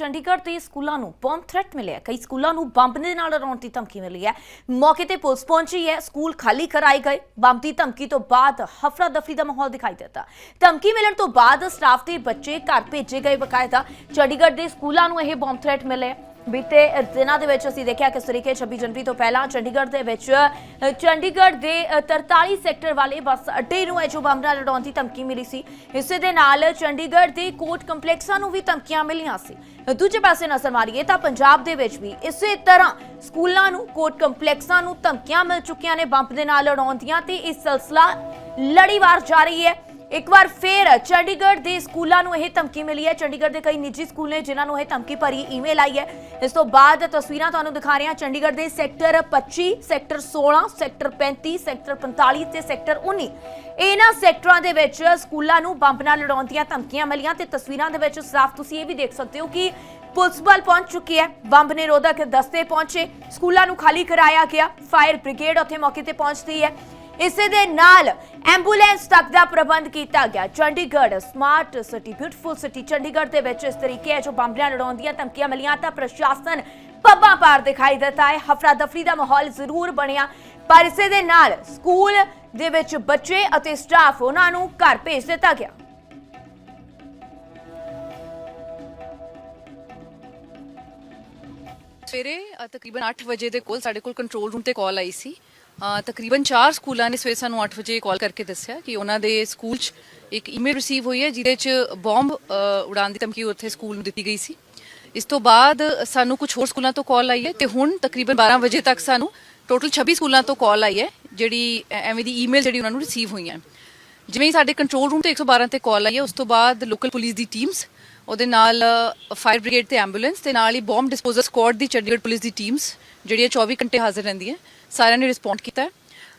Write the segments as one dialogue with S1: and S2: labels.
S1: ਚੰਡੀਗੜ੍ਹ ਦੇ ਸਕੂਲਾਂ ਨੂੰ ਬੰਬ ਥ੍ਰੈਟ ਮਿਲਿਆ ਕਈ ਸਕੂਲਾਂ ਨੂੰ ਬੰਬ ਦੇ ਨਾਲ ਉਡਾਉਣ ਦੀ ਧਮਕੀ ਮਿਲੀ ਹੈ। ਮੌਕੇ ਤੇ ਪੁਲਿਸ ਪਹੁੰਚੀ ਹੈ। ਸਕੂਲ ਖਾਲੀ ਕਰਾਏ ਗਏ। ਬੰਬ ਦੀ ਧਮਕੀ ਤੋਂ ਬਾਅਦ ਹਫਰਾ ਦਫਰੀ ਦਾ ਮਾਹੌਲ ਦਿਖਾਈ ਦਿੱਤਾ। ਧਮਕੀ ਮਿਲਣ ਤੋਂ ਬਾਅਦ ਸਟਾਫ ਦੇ ਬੱਚੇ ਘਰ ਭੇਜੇ ਗਏ ਬਕਾਇਦਾ। ਚੰਡੀਗੜ੍ਹ ਦੇ ਸਕੂਲਾਂ ਨੂੰ ਇਹ ਬੰਬ ਥ੍ਰੈਟ ਮਿਲਿਆ ਬੀਤੇ ਦਿਨਾਂ ਦੇ ਵਿੱਚ ਅਸੀਂ ਦੇਖਿਆ ਕਿਸ ਤਰੀਕੇ 26 ਜਨਵਰੀ ਤੋਂ ਪਹਿਲਾਂ ਚੰਡੀਗੜ੍ਹ ਦੇ ਵਿੱਚ ਚੰਡੀਗੜ੍ਹ ਦੇ ਅ, 43 ਸੈਕਟਰ ਵਾਲੇ ਬੱਸ ਅੱਡੇ ਨੂੰ ਇਹ ਜੋ ਬੰਬ ਨਾਲ ਉਡਾਉਣ ਦੀ ਧਮਕੀ ਮਿਲੀ ਸੀ ਇਸੇ ਦੇ ਨਾਲ ਚੰਡੀਗੜ੍ਹ ਦੇ ਕੋਰਟ ਕੰਪਲੈਕਸਾਂ ਨੂੰ ਵੀ ਧਮਕੀਆਂ ਮਿਲੀਆਂ ਸੀ। ਦੂਜੇ ਪਾਸੇ ਨਜ਼ਰ ਮਾਰੀਏ ਤਾਂ ਪੰਜਾਬ ਦੇ ਵਿੱਚ ਵੀ ਇਸੇ ਤਰ੍ਹਾਂ ਸਕੂਲਾਂ ਨੂੰ ਕੋਰਟ ਕੰਪਲੈਕਸਾਂ ਨੂੰ ਧਮਕੀਆਂ ਮਿਲ ਚੁੱਕੀਆਂ ਨੇ ਬੰਬ ਦੇ ਨਾਲ ਲੜਾਉਣ ਦੀਆਂ ਤੇ ਇਹ ਸਿਲਸਿਲਾ ਲੜੀਵਾਰ ਜਾਰੀ ਹੈ। ਇੱਕ ਵਾਰ ਫੇਰ ਚੰਡੀਗੜ੍ਹ ਦੇ ਸਕੂਲਾਂ ਨੂੰ ਇਹ ਧਮਕੀ ਮਿਲੀ ਹੈ। ਚੰਡੀਗੜ੍ਹ ਦੇ ਕਈ ਨਿੱਜੀ ਸਕੂਲ ਨੇ ਜਿਨ੍ਹਾਂ ਨੂੰ ਇਹ ਧਮਕੀ ਭਰੀ ਈਮੇਲ ਆਈ ਹੈ। ਇਸ ਤੋਂ ਬਾਅਦ ਤਸਵੀਰਾਂ ਤੁਹਾਨੂੰ ਦਿਖਾ ਰਹੇ ਹਾਂ। ਚੰਡੀਗੜ੍ਹ ਦੇ ਸੈਕਟਰ 25 ਸੈਕਟਰ 16 ਸੈਕਟਰ 35 ਸੈਕਟਰ 45 ਤੇ ਸੈਕਟਰ 19 ਇਹਨਾਂ ਸੈਕਟਰਾਂ ਦੇ ਵਿੱਚ ਸਕੂਲਾਂ ਨੂੰ ਬੰਬ ਨਾਲ ਲੜਾਉਣ ਦੀਆਂ ਧਮਕੀਆਂ ਮਿਲੀਆਂ ਤੇ ਤਸਵੀਰਾਂ ਦੇ ਵਿੱਚ ਸਾਫ਼ ਤੁਸੀਂ ਇਹ ਵੀ ਦੇਖ ਸਕਦੇ ਹੋ ਕਿ ਪੁਲਿਸ ਬਲ ਪਹੁੰਚ ਚੁੱਕੀ ਹੈ। ਬੰਬ ਨਿਰੋਧਕ ਦਸਤੇ ਪਹੁੰਚੇ। ਸਕੂਲਾਂ ਨੂੰ ਖਾਲੀ ਕਰਾਇਆ ਗਿਆ। ਫਾਇਰ ਬ੍ਰਿਗੇਡ ਉੱਥੇ ਮੌਕੇ ਤੇ ਪਹੁੰਚਦੀ ਹੈ। ਇਸੇ ਦੇ ਨਾਲ ਐਂਬੂਲੈਂਸ ਤੱਕ ਦਾ ਪ੍ਰਬੰਧ ਕੀਤਾ ਗਿਆ। Chandigarh smart city, beautiful city, Chandigarh ਦੇ ਵਿੱਚ ਇਸ ਤਰੀਕੇ ਹੈ ਜੋ ਬੰਬਿਆਂ ਲੜਾਉਣ ਦੀਆਂ ਧਮਕੀਆਂ ਮਿਲੀਆਂ ਤਾਂ ਪ੍ਰਸ਼ਾਸਨ ਪੱਬਾਂ ਪਾਰ ਦਿਖਾਈ ਦਿੱਤਾ ਹੈ। ਹਫਰਾ ਦਫਰੀ ਦਾ ਮਾਹੌਲ ਜ਼ਰੂਰ ਬਣਿਆ। ਪਰ ਇਸੇ ਦੇ ਨਾਲ ਸਕੂਲ ਦੇ ਵਿੱਚ ਬੱਚੇ ਅਤੇ ਸਟਾਫ ਉਹਨਾਂ ਨੂੰ ਘਰ ਭੇਜ ਦਿੱਤਾ ਗਿਆ।
S2: ਸਵੇਰੇ ਅ, ਤਕਰੀਬਨ 8 ਵਜੇ ਦੇ ਕੋਲ ਸਾਡੇ ਕੋਲ ਕੰਟਰੋਲ ਰੂਮ ਤੇ ਕਾਲ ਆਈ ਸੀ। ਅ, ਤਕਰੀਬਨ 4 ਸਕੂਲਾਂ ਨੇ ਸਵੇਰੇ ਸਾਨੂੰ 8 ਵਜੇ ਕਾਲ ਕਰਕੇ ਦੱਸਿਆ ਕਿ ਉਹਨਾਂ ਦੇ ਸਕੂਲ 'ਚ ਇੱਕ ਈਮੇਲ ਰਿਸੀਵ ਹੋਈ ਹੈ ਜਿਹਦੇ 'ਚ ਬੰਬ ਅ, ਉਡਾਉਣ ਦੀ ਧਮਕੀ ਉੱਥੇ ਸਕੂਲ ਨੂੰ ਦਿੱਤੀ ਗਈ ਸੀ। ਇਸ ਤੋਂ ਬਾਅਦ ਸਾਨੂੰ ਕੁਝ ਹੋਰ ਸਕੂਲਾਂ ਤੋਂ ਕਾਲ ਆਈ ਹੈ ਤੇ ਹੁਣ ਤਕਰੀਬਨ 12 ਵਜੇ ਤੱਕ ਸਾਨੂੰ ਟੋਟਲ 26 ਸਕੂਲਾਂ ਤੋਂ ਕਾਲ ਆਈ ਹੈ ਜਿਹੜੀ ਐ- ਐਵੇਂ ਦੀ ਈਮੇਲ ਜਿਹੜੀ ਉਹਨਾਂ ਨੂੰ ਰਿਸੀਵ ਹੋਈਆਂ। ਜਿਵੇਂ ਹੀ ਸਾਡੇ ਕੰਟਰੋਲ ਰੂਮ ਤੇ 112 ਤੇ ਕਾਲ ਆਈ ਹੈ, ਉਸ ਤੋਂ ਬਾਅਦ ਲੋਕਲ ਪੁਲਿਸ ਦੀ ਟੀਮਸ ਉਹਦੇ ਨਾਲ ਫਾਇਰ ਬ੍ਰਿਗੇਡ ਤੇ ਐਂਬੂਲੈਂਸ ਤੇ ਨਾਲ ਹੀ ਬੰਬ ਡਿਸਪੋਜ਼ਲ ਸਕੁਆਡ ਦੀ ਚੰਡੀਗੜ੍ਹ ਪੁਲਿਸ ਦੀ ਟੀਮਸ ਜਿਹੜੀਆਂ 24 ਘੰਟੇ ਹਾਜ਼ਰ ਰਹਿੰਦੀ ਹੈ ਸਾਰਿਆਂ ਨੇ ਰਿਸਪੌਂਡ ਕੀਤਾ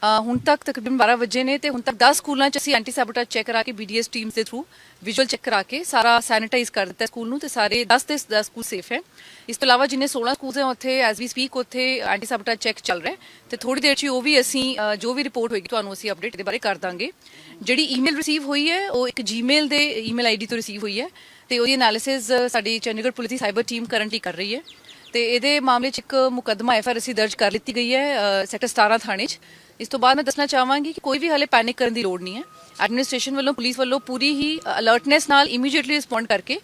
S2: ਹੁਣ ਤੱਕ ਤਕਰੀਬਨ 12 ਵਜੇ ਨੇ ਤੇ ਹੁਣ ਤੱਕ 10 ਸਕੂਲਾਂ 'ਚ ਅਸੀਂ ਐਂਟੀ ਸੈਬੋਟੇਜ ਚੈੱਕ ਕਰਾ ਕੇ ਬੀਡੀਐਸ ਟੀਮਸ ਦੇ ਥਰੂ ਵਿਜ਼ੂਅਲ ਚੈੱਕ ਕਰਾ ਕੇ ਸਾਰਾ ਸੈਨੀਟਾਈਜ਼ ਕਰ ਦਿੱਤਾ ਸਕੂਲ ਨੂੰ ਤੇ ਸਾਰੇ 10 ਦੇ 10 ਸਕੂਲ ਸੇਫ ਹੈ। ਇਸ ਤੋਂ ਇਲਾਵਾ ਜਿੰਨੇ 16 ਸਕੂਲਸ ਹੈ ਉੱਥੇ ਐਜ਼ ਵੀ ਸਪੀਕ ਉੱਥੇ ਐਂਟੀ ਸੈਬੋਟੇਜ ਚੈੱਕ ਚੱਲ ਰਿਹਾ ਹੈ ਤੇ ਥੋੜੀ ਦੇਰ 'ਚ ਉਹ ਵੀ ਅਸੀਂ ਜੋ ਵੀ ਰਿਪੋਰਟ ਹੋਏਗੀ ਤੁਹਾਨੂੰ ਅਸੀਂ ਅਪਡੇਟ ਦੇ ਬਾਰੇ ਕਰ ਦਾਂਗੇ। ਜਿਹੜੀ ਈਮੇਲ ਰਿਸੀਵ ਹੋਈ ਹੈ ਉਹ ਇੱਕ ਜੀਮੇਲ ਦੇ ਈਮੇਲ ਆਈਡੀ ਤੋਂ ਰਿਸੀਵ ਹੋਈ ਹੈ ਤੇ ਉਹਦੀ ਐਨਾਲਿਸਿਸ ਸਾਡੀ ਚੰਡੀਗੜ੍ਹ ਪੁਲਿਸ ਦੀ ਸਾਈਬਰ ਟੀਮ ਕਰੰਟਲੀ ਕਰ ਰਹੀ ਹੈ। ਤੇ ਇਹਦੇ ਮਾਮਲੇ 'ਚ ਇੱਕ ਮੁਕੱਦਮਾ ਐਫਆਰ ਅਸੀਂ ਦਰਜ ਕਰ ਲਿੱਤੀ ਗਈ ਹੈ ਸੈਕਟਰ 17 ਥਾਣੇ 'ਚ। ਇਸ ਤੋਂ ਬਾਅਦ ਮੈਂ ਦੱਸਣਾ ਚਾਹਾਂਗੀ ਕਿ ਕੋਈ ਵੀ ਹਾਲੇ ਪੈਨਿਕ ਕਰਨ ਦੀ ਲੋੜ ਨਹੀਂ ਹੈ। ਐਡਮਿਨਿਸਟ੍ਰੇਸ਼ਨ ਵੱਲੋਂ, ਪੁਲਿਸ ਵੱਲੋਂ ਪੂਰੀ ਹੀ ਅਲਰਟਨੈਸ ਨਾਲ ਇਮੀਡੀਏਟਲੀ ਰਿਸਪੌਂਡ ਕਰਕੇ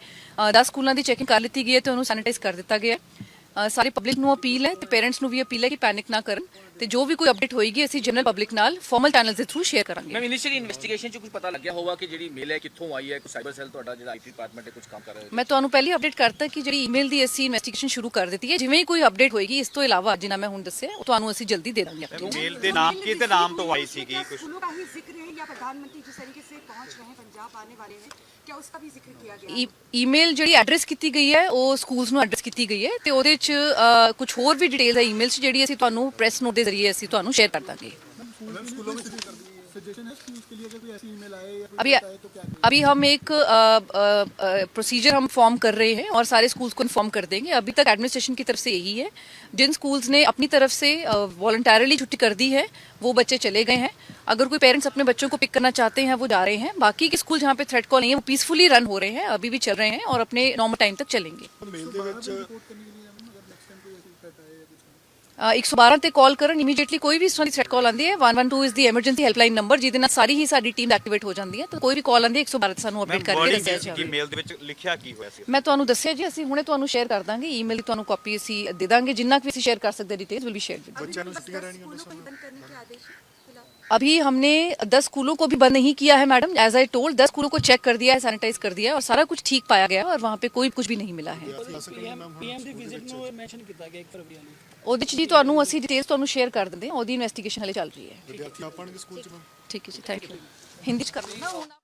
S2: 10 ਸਕੂਲਾਂ ਦੀ ਚੈਕਿੰਗ ਕਰ ਲਿੱਤੀ ਗਈ ਹੈ ਤੇ ਉਹਨੂੰ ਸੈਨੀਟਾਈਜ਼ ਕਰ ਦਿੱਤਾ ਗਿਆ ਹੈ। ਸਾਰੀ ਪਬਲਿਕ ਨੂੰ ਅਪੀਲ ਹੈ ਤੇ ਪੇਰੈਂਟਸ ਨੂੰ ਵੀ ਅਪੀਲ ਹੈ ਕਿ ਪੈਨਿਕ ਨਾ ਕਰਨ ਤੇ ਜੋ ਵੀ ਕੋਈ ਅਪਡੇਟ ਹੋਏਗੀ ਅਸੀਂ ਜਨਰਲ ਪਬਲਿਕ ਨਾਲ ਫਾਰਮਲ ਚੈਨਲਸ ਦੇ ਥਰੂ ਸ਼ੇਅਰ ਕਰਾਂਗੇ।
S3: ਮੈਮ ਇਨੀਸ਼ੀਅਲੀ ਇਨਵੈਸਟੀਗੇਸ਼ਨ ਚ ਕੁਝ ਪਤਾ ਲੱਗਿਆ ਹੋਵਾ ਕਿ ਜਿਹੜੀ ਮੇਲ ਹੈ ਕਿੱਥੋਂ ਆਈ ਹੈ? ਕੋਈ ਸਾਈਬਰ ਸੈੱਲ ਤੁਹਾਡਾ ਜਿਹੜਾ ਆਈਟੀ ਡਿਪਾਰਟਮੈਂਟ ਹੈ ਕੁਝ ਕੰਮ ਕਰ ਰਿਹਾ ਹੈ?
S2: ਮੈਂ ਤੁਹਾਨੂੰ ਪਹਿਲੇ ਅਪਡੇਟ ਕਰਤਾ ਕਿ ਜਿਹੜੀ ਈਮੇਲ ਦੀ ਅਸੀਂ ਇਨਵੈਸਟੀਗੇਸ਼ਨ ਸ਼ੁਰੂ ਕਰ ਦਿੱਤੀ ਹੈ। ਜਿਵੇਂ ਹੀ ਕੋਈ ਅਪਡੇਟ ਹੋਏਗੀ ਇਸ ਤੋਂ ਇਲਾਵਾ ਜਿੰਨਾ ਮੈਂ ਹੁਣ ਦੱਸਿਆ ਉਹ ਤੁਹਾਨੂੰ ਅਸੀਂ ਜਲਦੀ ਦੇ ਦਾਂਗੇ।
S4: ਮੇਲ ਦੇ ਨਾਮ ਕੀ ਤੇ ਨਾਮ ਤੋਂ ਆਈ ਸੀਗੀ? ਕੁਝ
S5: स्कूलों का ही जिक्र है या प्रधानमंत्री जिस तरीके से पहुंच रहे हैं पंजाब आने वाले हैं क्या उसका भी जिक्र किया गया है?
S2: ਈ- ਈਮੇਲ ਜਿਹੜੀ ਐਡਰੈਸ ਕੀਤੀ ਗਈ ਹੈ ਉਹ ਸਕੂਲਸ ਨੂੰ ਐਡਰੈਸ ਕੀਤੀ ਗਈ ਹੈ ਤੇ ਉਹਦੇ ਚ ਕੁਝ ਹੋਰ ਵੀ ਡਿਟੇਲ ਹੈ ਈਮੇਲ ਚ ਜਿਹੜੀ ਅਸੀਂ ਤੁਹਾਨੂੰ ਪ੍ਰੈਸ ਨੋਟ ਦੇ ਜ਼ਰੀਏ ਅਸੀਂ ਤੁਹਾਨੂੰ ਸ਼ੇਅਰ ਕਰ ਦਾਂਗੇ अभी अभी हम एक प्रोसीजर हम फॉर्म कर रहे हैं और सारे स्कूल्स को इन्फॉर्म कर देंगे। अभी तक एडमिनिस्ट्रेशन की तरफ़ से यही है। जिन स्कूल्स ने अपनी तरफ़ से वॉलंटरली छुट्टी कर दी है वो बच्चे चले गए हैं। अगर कोई पेरेंट्स अपने बच्चों को पिक करना चाहते हैं वो जा रहे हैं। बाकी के स्कूल जहाँ पे थ्रेड कॉल नहीं है वो पीसफुली रन हो रहे हैं अभी भी चल रहे हैं और अपने नॉर्मल टाइम तक चलेंगे। 112 ਤੇ ਕਾਲ ਕਰਨ ਇਮੀਡੀਏਟਲੀ ਕੋਈ ਵੀ ਇਸ ਤਰ੍ਹਾਂ ਕਾਲ ਆਉਂਦੀ ਹੈ 112 is the emergency helpline number ਜਿਹਦੇ ਨਾਲ ਸਾਰੀ ਹੀ ਸਾਡੀ ਟੀਮ ਐਕਟੀਵੇਟ ਹੋ ਜਾਂਦੀ ਹੈ। ਤਾਂ ਕੋਈ ਵੀ ਕਾਲ ਆਉਂਦੀ ਹੈ 112 ਸਾਨੂੰ ਅਪਡੇਟ ਕਰਕੇ ਦੱਸਿਆ
S4: ਜਾਵੇ। ਕਿ ਮੇਲ ਦੇ ਵਿੱਚ ਲਿਖਿਆ ਕੀ ਹੋਇਆ ਸੀ?
S2: ਮੈਂ ਤੁਹਾਨੂੰ ਦੱਸਿਆ ਜੀ ਅਸੀਂ ਹੁਣੇ ਤੁਹਾਨੂੰ ਸ਼ੇਅਰ ਕਰ ਦਾਂਗੇ ਈਮੇਲ ਤੁਹਾਨੂੰ ਕਾਪੀ ਅਸੀਂ ਦੇ ਦਾਂਗੇ ਜਿੰਨਾ ਕਿ ਅਸੀਂ ਸ਼ੇਅਰ ਕਰ ਸਕਦੇ ਡਿਟੇਲਸ ਵਿਲ ਸ਼ੇਅਰ
S5: ਵਿਦ ਬੱਚਿਆਂ ਨੂੰ ਛੁੱਟੀਆਂ ਰਹਿਣੀਆਂ ਉਹਨਾਂ ਸਮੇਂ
S2: अभी हमने 10 स्कूलों को भी बंद नहीं किया है मैडम एज आई टोल्ड 10 स्कूलों को चेक कर दिया है सैनिटाइज कर दिया है और सारा कुछ ठीक पाया गया है और वहाँ पे कोई कुछ भी नहीं मिला है
S6: ਪੀਐਮ ਦੀ ਵਿਜ਼ਿਟ ਨੂੰ ਮੈਂਸ਼ਨ ਕੀਤਾ ਗਿਆ 1 ਫਰਵਰੀ ਵਾਲੀ
S2: ਉਹਦੇ ਚ ਜੀ ਤੁਹਾਨੂੰ ਅਸੀਂ ਡਿਟੇਲਸ ਤੁਹਾਨੂੰ ਸ਼ੇਅਰ ਕਰ ਦਿੰਦੇ ਹਾਂ ਉਹਦੀ ਇਨਵੈਸਟੀਗੇਸ਼ਨ ਹਲੇ ਚੱਲ ਰਹੀ ਹੈ
S7: ਵਿਦਿਆਰਥੀ ਆ ਪਾਣਗੇ ਸਕੂਲ ਚ
S2: ਠੀਕ ਹੈ ਜੀ ਥੈਂਕ ਯੂ ਹਿੰਦੀ ਚ ਕਰ ਦਿੰਦਾ